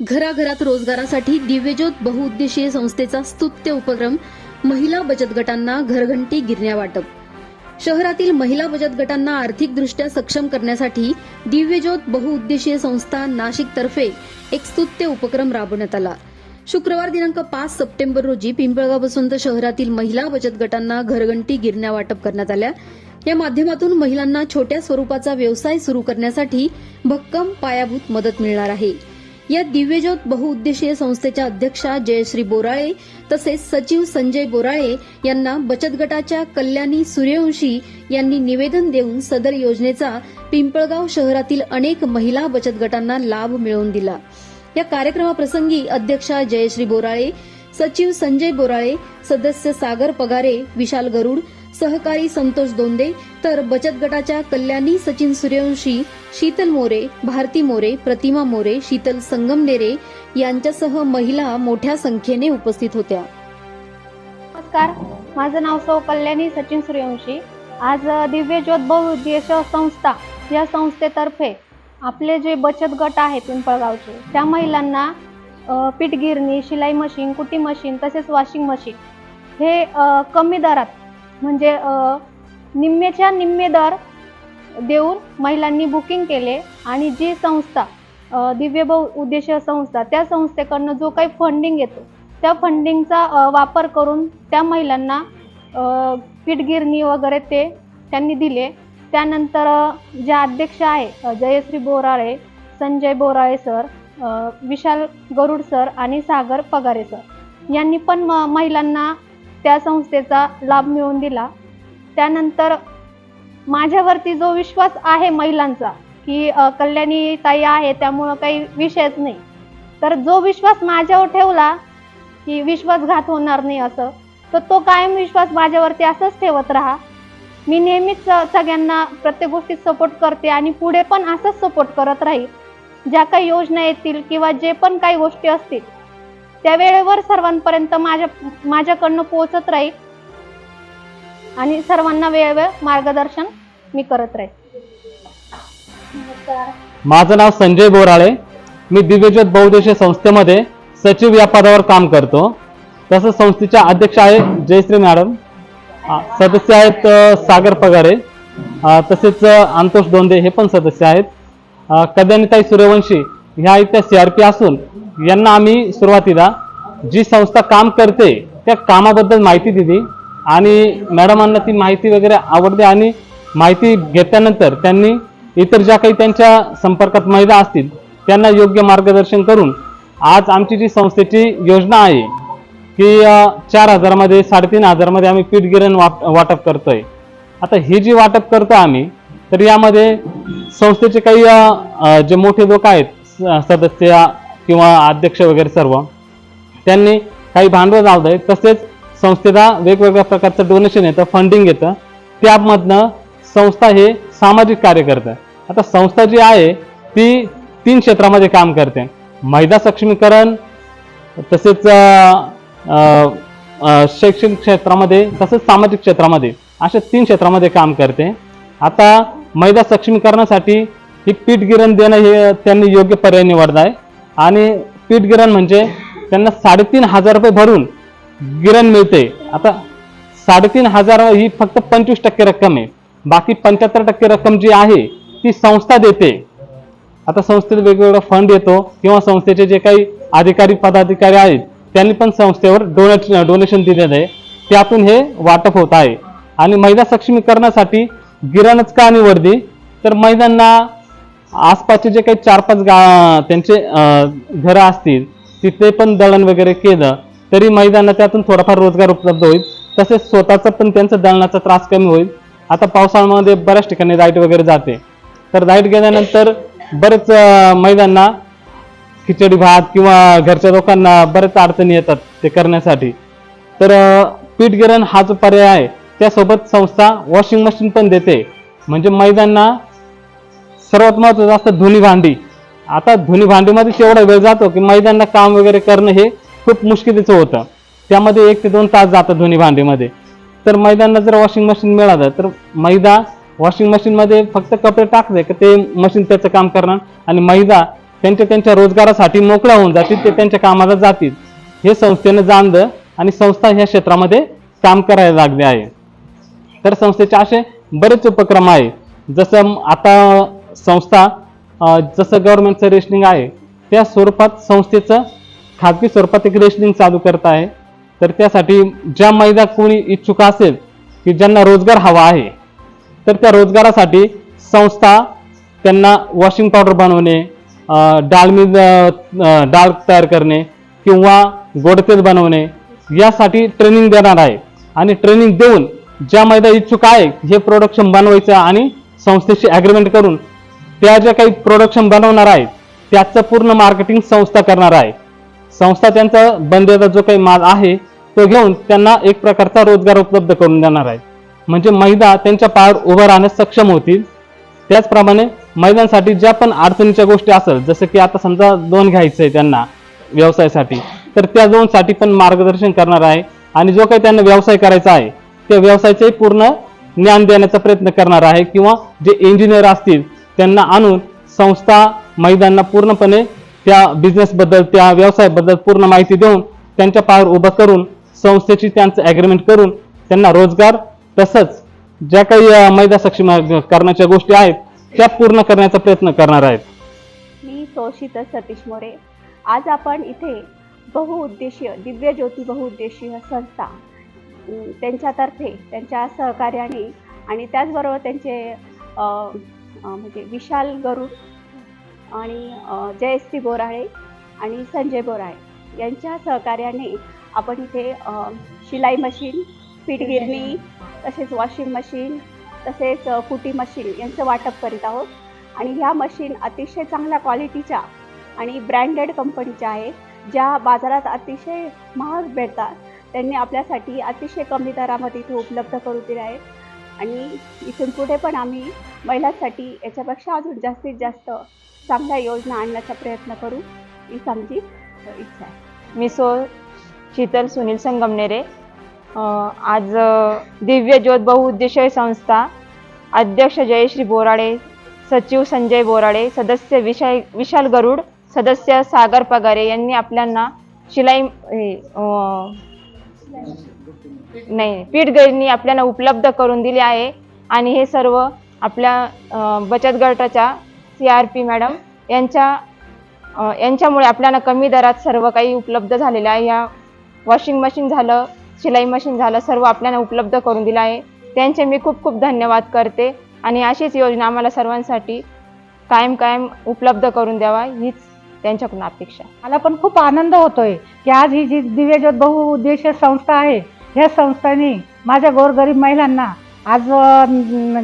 घराघरात रोजगारासाठी दिव्यज्योत बहुउद्देशीय संस्थेचा स्तुत्य उपक्रम महिला बचत गटांना घरघंटी गिरण्या वाटप शहरातील महिला बचत गटांना आर्थिकदृष्ट्या सक्षम करण्यासाठी दिव्यज्योत बहुउद्देशीय संस्था नाशिक तर्फे एक स्तुत्य उपक्रम राबवण्यात आला. शुक्रवार दिनांक पाच सप्टेंबर रोजी पिंपळगाव बसवंत शहरातील महिला बचत गटांना घरघंटी गिरण्या वाटप करण्यात आल्या. या माध्यमातून महिलांना छोट्या स्वरूपाचा व्यवसाय सुरू करण्यासाठी भक्कम पायाभूत मदत मिळणार आहे. या दिव्यज्योत बहुउद्देशीय संस्थेच्या अध्यक्षा जयश्री बोराळे तसेच सचिव संजय बोराळे यांना बचत गटाच्या कल्याणी सूर्यवंशी यांनी निवेदन देऊन सदर योजनेचा पिंपळगाव शहरातील अनेक महिला बचत गटांना लाभ मिळवून दिला. या कार्यक्रमाप्रसंगी अध्यक्षा जयश्री बोराळे सचिव संजय बोराळे सदस्य सागर पगारे विशाल गरुड सहकारी संतोष दोंदे तर बचत गटाच्या कल्याणी सचिन सूर्यवंशी शीतल मोरे भारती मोरे प्रतिमा मोरे शीतल संगमनेरे यांच्यासह महिला मोठ्या संख्येने उपस्थित होत्या. नमस्कार माझं नाव सौ कल्याणी सचिन सूर्यवंशी. आज दिव्य ज्योत बहुउद्देशीय संस्था या संस्थेतर्फे आपले जे बचत गट आहेत पिंपळगावचे त्या महिलांना पीठ पीठगिरणी शिलाई मशीन कुटी मशीन तसेच वॉशिंग मशीन हे कमी दरात म्हणजे निम्मेच्या निम्मे दर देऊन महिलांनी बुकिंग केले आणि जी संस्था अ, दिव्य संस्था त्या संस्थेकडनं जो काही फंडिंग येतो त्या फंडिंगचा वापर करून त्या महिलांना अ, पीठगिरणी वगैरे ते त्यांनी दिले. त्यानंतर जे ज्या अध्यक्ष आहे जयश्री बोराळे संजय बोराळे सर विशाल गरुड सर आणि सागर पगारे सर यांनी पण म- महिलांना त्या संस्थेचा लाभ मिळवून दिला. त्यानंतर माझ्यावरती जो विश्वास आहे महिलांचा की कल्याणी ताई आहे त्यामुळं काही विषयच नाही. तर जो विश्वास माझ्यावर ठेवला की विश्वासघात होणार नाही असं तर तो कायम विश्वास माझ्यावरती असंच ठेवत राहा. मी नेहमीच सगळ्यांना प्रत्येक गोष्टीत सपोर्ट करते आणि पुढे पण असंच सपोर्ट करत राहील. ज्या काही योजना येतील किंवा जे पण काही गोष्टी असतील त्या वेळेवर सर्वांपर्यंत माझ्या माझ्याकडनं पोहोचत राहील. आणि सर्वांना वेळोवेळ मार्गदर्शन मी करत राहील. माझं नाव संजय बोराळे. मी दिव्यज्योत बहुउद्देशीय संस्थेमध्ये सचिव या पदावर काम करतो. तसंच संस्थेच्या अध्यक्ष आहे जयश्री मॅडम. सदस्य आहेत सागर पगारे. तसेच अंतोष दोंदे हे पण सदस्य आहेत. कल्याणीताई सूर्यवंशी ह्या इथल्या सी आर पी असून यांना आम्ही सुरुवातीला जी संस्था काम करते त्या कामाबद्दल माहिती दिली आणि मॅडमांना ती माहिती वगैरे आवडते आणि माहिती घेतल्यानंतर त्यांनी इतर ज्या काही त्यांच्या संपर्कात महिला असतील त्यांना योग्य मार्गदर्शन करून आज आमची जी संस्थेची योजना आहे की चार हजारामध्ये साडेतीन हजारमध्ये आम्ही पीठ गिरण वाप वाटप करतोय. आता ही जी वाटप करतो आम्ही तर यामध्ये संस्थेचे काही जे मोठे लोक आहेत स- सदस्य किंवा अध्यक्ष वगैरे सर्व त्यांनी काही भांडवल लावलंय. तसेच संस्थेला वेगवेगळ्या प्रकारचं डोनेशन येतं फंडिंग येतं. त्यामधनं संस्था हे सामाजिक कार्य करतं आता संस्था जी आहे ती तीन क्षेत्रामध्ये काम करते. महिला सक्षमीकरण तसेच शैक्षणिक क्षेत्रामध्ये तसेच सामाजिक क्षेत्रामध्ये अशा तीन क्षेत्रामध्ये काम करते. आता महिला सक्षमीकरणासाठी ही पीठ गिरण देणं हे त्यांनी योग्य पर्याय निवडला आहे आणि पीठ गिरण म्हणजे त्यांना साडेतीन हजार रुपये भरून गिरण मिळते. आता साडेतीन हजार ही फक्त पंचवीस टक्के रक्कम आहे. बाकी पंच्याहत्तर टक्के रक्कम जी आहे ती संस्था देते. आता संस्थेत वेगवेगळा फंड येतो किंवा संस्थेचे जे काही अधिकारी पदाधिकारी आहेत त्यांनी पण संस्थेवर डोनेट डोनेशन दिलेलं आहे. त्यातून हे वाटप होत आहे. आणि महिला सक्षमीकरणासाठी गिरणच का निवडली तर महिलांना आसपासचे जे काही चार पाच गा त्यांचे घरं असतील तिथे पण दळण वगैरे केलं तरी महिलांना त्यातून थोडाफार रोजगार उपलब्ध होईल. तसेच स्वतःचा पण त्यांचा दळणाचा त्रास कमी होईल. आता पावसाळ्यामध्ये बऱ्याच ठिकाणी लाइट वगैरे जाते. तर लाइट गेल्यानंतर बरेच महिलांना खिचडी भात किंवा घरच्या लोकांना बरेच अडचणी येतात ते करण्यासाठी. तर पीठ गिरण हा जो पर्याय आहे. त्यासोबत संस्था वॉशिंग मशीन पण देते. म्हणजे महिलांना सर्वात महत्वाचं असतं धुनी भांडी. आता धुनी भांडीमध्ये एवढा वेळ जातो की महिलांना काम वगैरे करणं हे खूप मुश्किलीचं होतं. त्यामध्ये एक ते दोन तास जातं धुनी भांडीमध्ये. तर महिलांना जर वॉशिंग मशीन मिळालं तर मैदा वॉशिंग मशीनमध्ये फक्त कपडे टाकले की ते मशीन त्याचं काम करणार आणि मैदा त्यांच्या त्यांच्या रोजगारासाठी मोकळ्या होऊन जातील ते त्यांच्या कामाला जातील. हे संस्थेनं जाणलं आणि संस्था ह्या क्षेत्रामध्ये काम करायला लागले आहे. तर संस्थेचे असे बरेच उपक्रम आहे. जसं आता संस्था जसं गव्हर्नमेंटचं रेशनिंग आहे त्या स्वरूपात संस्थेचं खाजगी स्वरूपात एक रेशनिंग चालू करत आहे. तर त्यासाठी ज्या महिला कोणी इच्छुक असेल की ज्यांना रोजगार हवा आहे तर त्या रोजगारासाठी संस्था त्यांना वॉशिंग पावडर बनवणे अं, डाळ मिल डाळ तयार करणे किंवा गोडतेल बनवणे यासाठी ट्रेनिंग देणार आहे. आणि ट्रेनिंग देऊन ज्या महिला इच्छुक आहे हे प्रोडक्शन बनवायचं आणि संस्थेशी ॲग्रीमेंट करून त्या ज्या काही प्रोडक्शन बनवणार आहेत त्याचं पूर्ण मार्केटिंग संस्था करणार आहे. संस्था त्यांचा बंदेचा जो काही माल आहे तो घेऊन त्यांना एक प्रकारचा रोजगार उपलब्ध करून देणार आहे. म्हणजे महिला त्यांच्या पायावर उभं राहण्यास सक्षम होतील. त्याचप्रमाणे महिलांसाठी ज्या पण अडचणीच्या गोष्टी असेल जसं की आता समजा लोन घ्यायचं आहे त्यांना व्यवसायासाठी तर त्या लोनसाठी पण मार्गदर्शन करणार आहे. आणि जो काही त्यांना व्यवसाय करायचा आहे त्या व्यवसायाचे पूर्ण ज्ञान देण्याचा प्रयत्न करणार आहे. किंवा जे इंजिनियर असतील त्यांना आणून संस्था महिलांना पूर्णपणे त्या बिझनेसबद्दल त्या व्यवसायाबद्दल पूर्ण माहिती देऊन त्यांच्या पायावर उभं करून संस्थेची त्यांचं ॲग्रीमेंट करून त्यांना रोजगार तसंच ज्या काही महिला सक्षम करण्याच्या गोष्टी आहेत त्या पूर्ण करण्याचा प्रयत्न करणार आहेत. मी सोशिता सतीश मोरे. आज आपण इथे बहुउद्देशीय दिव्य ज्योती बहुउद्देशीय संस्था त्यांच्यातर्फे त्यांच्या सहकार्याने आणि त्याचबरोबर त्यांचे म्हणजे विशाल गरुड आणि जयश्री बोराळे आणि संजय बोराळे यांच्या सहकार्याने आपण इथे शिलाई मशीन फिटगिरणी तसेच वॉशिंग मशीन तसेच कुटी मशीन यांचं वाटप करीत आहोत. आणि ह्या मशीन अतिशय चांगल्या क्वालिटीच्या आणि ब्रँडेड कंपनीच्या आहेत ज्या बाजारात अतिशय महाग भेटतात त्यांनी आपल्यासाठी अतिशय कमी दरामध्ये इथे उपलब्ध करून दिले आहेत. आणि इथून पुढे पण आम्ही महिलांसाठी याच्यापेक्षा अजून जास्तीत जास्त चांगल्या योजना आणण्याचा प्रयत्न करू हीच आमची इच्छा आहे. मी सो शीतल सुनील संगमनेरे. आज दिव्य ज्योत बहुउद्देशीय संस्था अध्यक्ष जयश्री बोराडे सचिव संजय बोराडे सदस्य विशाल विशाल गरुड सदस्य सागर पगारे यांनी आपल्यांना शिलाई हे, नाही पीठ गिरणी आपल्याला उपलब्ध करून दिली आहे. आणि हे सर्व आपल्या बचत गटाच्या सी आर पी मॅडम यांच्या यांच्यामुळे आपल्याला कमी दरात सर्व काही उपलब्ध झालेलं आहे. या वॉशिंग मशीन झालं शिलाई मशीन झालं सर्व आपल्याला उपलब्ध करून दिलं आहे. त्यांचे मी खूप खूप धन्यवाद करते. आणि अशीच योजना आम्हाला सर्वांसाठी कायम कायम उपलब्ध करून द्यावा हीच त्यांच्याकडून अपेक्षा मला पण खूप आनंद होतोय की आज ही जी दिव्यज्योत बहुउद्देशीय संस्था आहे ह्या संस्थांनी माझ्या गोरगरीब महिलांना आज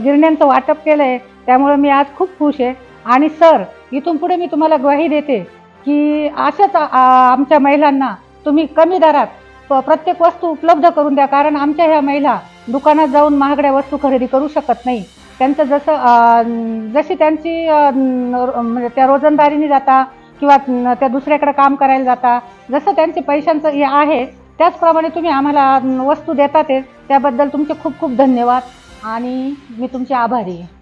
गिरण्यांचं वाटप केलंय. त्यामुळे मी आज खूप खुश आहे. आणि सर इथून पुढे मी तुम्हाला ग्वाही देते की अशाच आमच्या महिलांना तुम्ही कमी दरात प- प्रत्येक वस्तू उपलब्ध करून द्या. कारण आमच्या ह्या महिला दुकानात जाऊन महागड्या वस्तू खरेदी करू शकत नाही. त्यांचं जसं जशी त्यांची म्हणजे त्या रोजंदारीने जाता किंवा त्या दुसऱ्याकडे काम करायला जाता जसं त्यांचे पैशांचं हे आहे त्याचप्रमाणे तुम्ही आम्हाला वस्तू देतातच. त्याबद्दल तुमचे खूप खूप धन्यवाद. आणि मी तुमचे आभारी आहे.